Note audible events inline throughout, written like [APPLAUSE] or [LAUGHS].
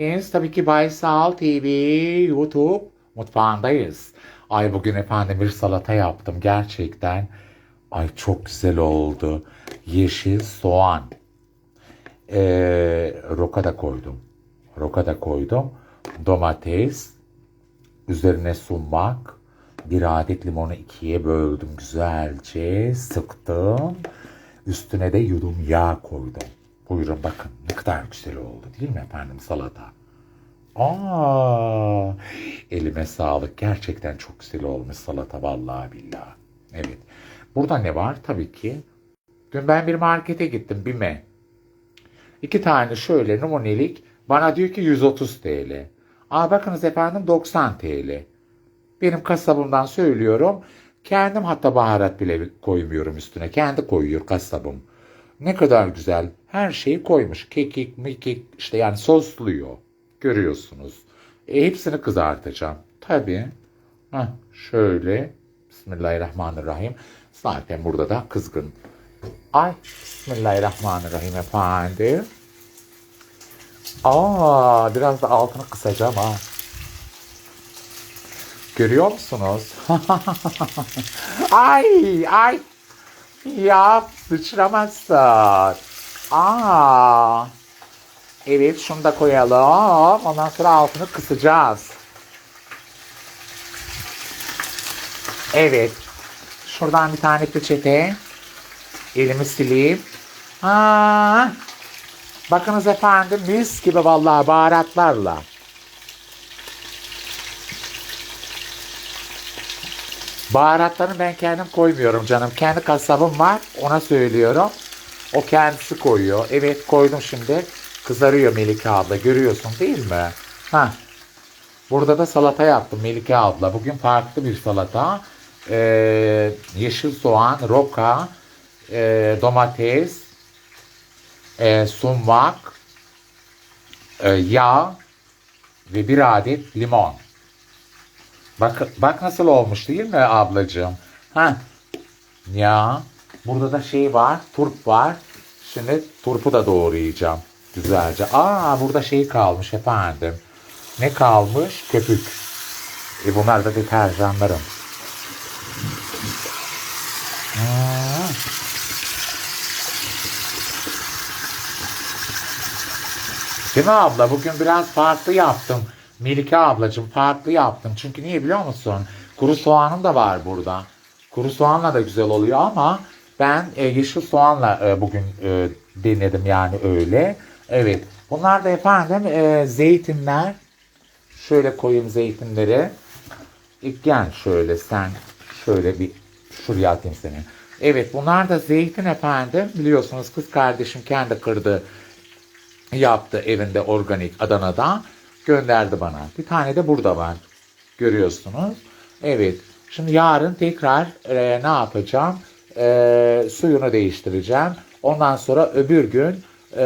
Biz tabii ki Baysal TV YouTube mutfağındayız. Ay bugün efendim bir salata yaptım gerçekten. Ay çok güzel oldu. Yeşil soğan. Ee, roka da koydum. Roka da koydum. Domates. Üzerine sumak. Bir adet limonu ikiye böldüm güzelce. Sıktım. Üstüne de yudum yağ koydum. Buyurun bakın ne kadar güzel oldu değil mi efendim salata? Aa, elime sağlık. Gerçekten çok güzel olmuş salata vallahi billahi. Evet. Burada ne var? Tabii ki. Dün ben bir markete gittim BİM'e. İki tane şöyle numunelik bana diyor ki 130 TL. Aa bakınız efendim 90 TL. Benim kasabımdan söylüyorum. Kendim hatta baharat bile koymuyorum üstüne. Kendi koyuyor kasabım. Ne kadar güzel. Her şeyi koymuş. Kekik, mikik işte yani sosluyor. Görüyorsunuz. E, hepsini kızartacağım. Tabii. Heh, şöyle. Bismillahirrahmanirrahim. Zaten burada da kızgın. Ay Bismillahirrahmanirrahim efendim. Aa biraz da altını kısacağım ha. Görüyor musunuz? [LAUGHS] ay ay. Ya sıçramazsın. Aa. Evet şunu da koyalım. Ondan sonra altını kısacağız. Evet. Şuradan bir tane peçete. Elimi sileyim. Aa. Bakınız efendim mis gibi vallahi baharatlarla. Baharatlarını ben kendim koymuyorum canım. Kendi kasabım var. Ona söylüyorum. O kendisi koyuyor. Evet koydum şimdi. Kızarıyor Melike abla. Görüyorsun değil mi? Ha. Burada da salata yaptım Melike abla. Bugün farklı bir salata. Ee, yeşil soğan, roka, e, domates, e, sumak, e, yağ ve bir adet limon. Bak, bak nasıl olmuş değil mi ablacığım? Ha. Ya burada da şey var, turp var. Şimdi turpu da doğrayacağım güzelce. Aa burada şey kalmış efendim. Ne kalmış? Köpük. E bunlar da deterjanlarım. Hmm. Değil mi abla? Bugün biraz farklı yaptım. Melike ablacığım farklı yaptım. Çünkü niye biliyor musun? Kuru soğanım da var burada. Kuru soğanla da güzel oluyor ama ben e, yeşil soğanla e, bugün e, denedim yani öyle. Evet. Bunlar da efendim e, zeytinler. Şöyle koyayım zeytinleri. İlk gel şöyle sen şöyle bir şuraya atayım seni. Evet bunlar da zeytin efendim. Biliyorsunuz kız kardeşim kendi kırdı yaptı evinde organik Adana'da gönderdi bana. Bir tane de burada var. Görüyorsunuz. Evet. Şimdi yarın tekrar e, ne yapacağım? E, suyunu değiştireceğim. Ondan sonra öbür gün e,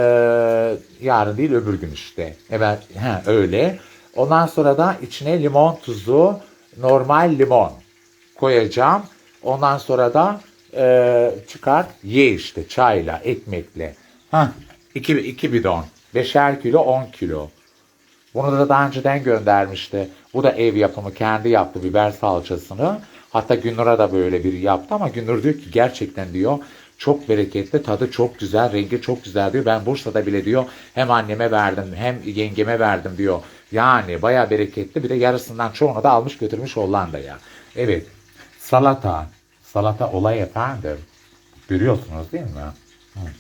yarın değil öbür gün işte. Evet he, öyle. Ondan sonra da içine limon tuzu normal limon koyacağım. Ondan sonra da e, çıkar ye işte çayla ekmekle. Heh, iki, iki bidon. Beşer kilo 10 kilo. Bunu da daha önceden göndermişti. Bu da ev yapımı kendi yaptı biber salçasını. Hatta Günnur'a da böyle bir yaptı ama Günnur diyor ki gerçekten diyor çok bereketli tadı çok güzel rengi çok güzel diyor. Ben Bursa'da bile diyor hem anneme verdim hem yengeme verdim diyor. Yani baya bereketli bir de yarısından çoğunu da almış götürmüş Hollanda'ya. Evet salata salata olay efendim görüyorsunuz değil mi?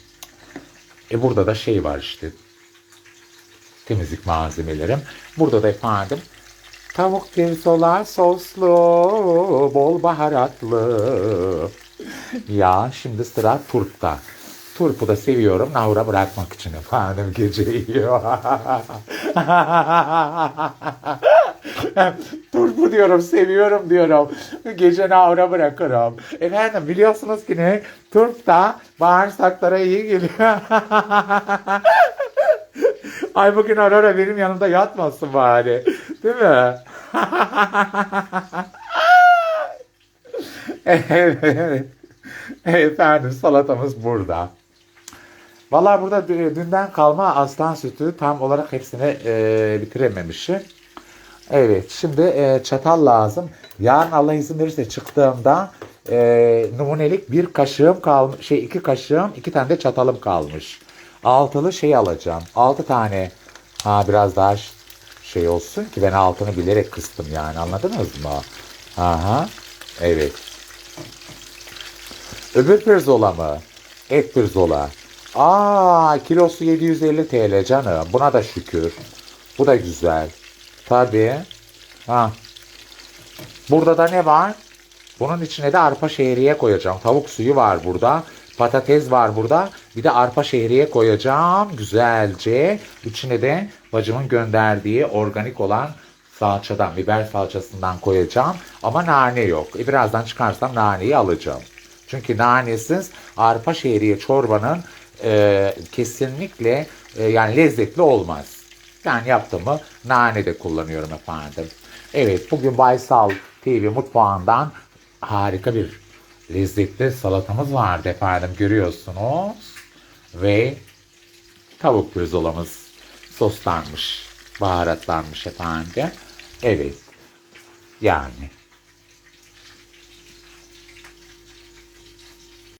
E burada da şey var işte temizlik malzemelerim. Burada da efendim tavuk pirzola soslu, bol baharatlı. Ya şimdi sıra turpta. Turpu da seviyorum nahura bırakmak için efendim gece yiyor. [LAUGHS] Turpu diyorum seviyorum diyorum. Gece nahura bırakırım. Efendim biliyorsunuz ki ne? Turp da bağırsaklara iyi geliyor. [LAUGHS] Ay bugün Aurora benim yanımda yatmasın bari. Değil mi? [LAUGHS] evet. Efendim salatamız burada. Vallahi burada dü- dünden kalma aslan sütü tam olarak hepsini e, bitirememişim. Evet şimdi e, çatal lazım. Yarın Allah izin verirse çıktığımda e, numunelik bir kaşığım kalmış. Şey iki kaşığım iki tane de çatalım kalmış. Altılı şey alacağım. Altı tane. Ha biraz daha şey olsun ki ben altını bilerek kıstım yani anladınız mı? Aha. Evet. Öbür pirzola mı? Et pirzola. Aa kilosu 750 TL canım. Buna da şükür. Bu da güzel. Tabii. Ha. Burada da ne var? Bunun içine de arpa şehriye koyacağım. Tavuk suyu var burada. Patates var burada. Bir de arpa şehriye koyacağım. Güzelce. İçine de bacımın gönderdiği organik olan salçadan, biber salçasından koyacağım. Ama nane yok. E, birazdan çıkarsam naneyi alacağım. Çünkü nanesiz arpa şehriye çorbanın e, kesinlikle e, yani lezzetli olmaz. Yani yaptığımı nane de kullanıyorum efendim. Evet bugün Baysal TV mutfağından harika bir lezzetli salatamız vardı efendim görüyorsunuz. Ve tavuk pirzolamız soslanmış, baharatlanmış efendim. Evet yani